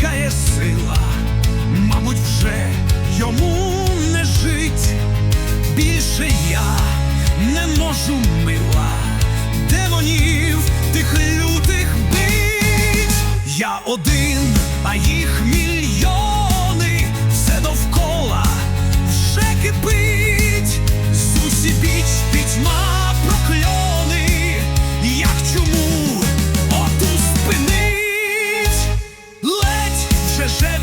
виникає сила, мабуть, вже йому не жить. Більше я не можу мила, демонів тих лютих бить. Я один. Jeszcze, że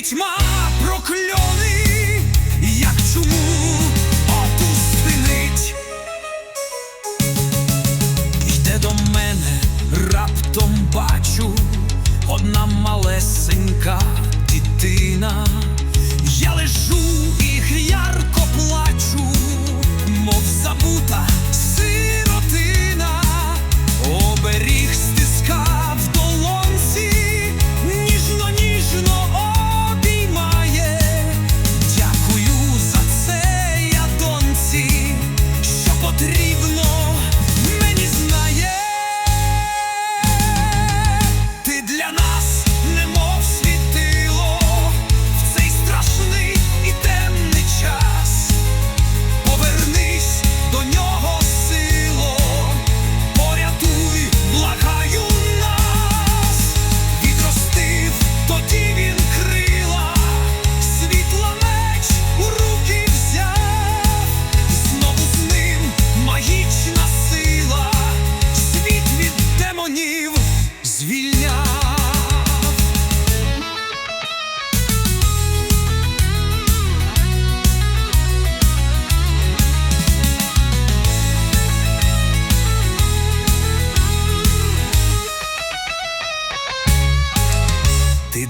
Пітьма прокльони, як чому опустинить, йде до мене, раптом бачу одна малесенька дитина, я лежу. і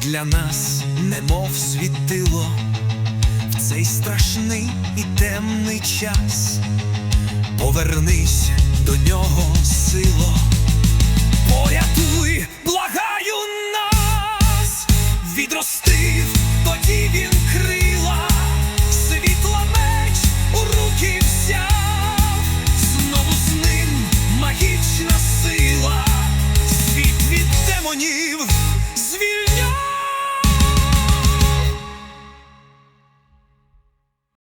для нас, немов світило в цей страшний і темний час. Повернись до нього, сило, порятуй, благаю нас, відростив, тоді він крила, світла меч у руки взяв, знову з ним магічна сила, світ від демонів.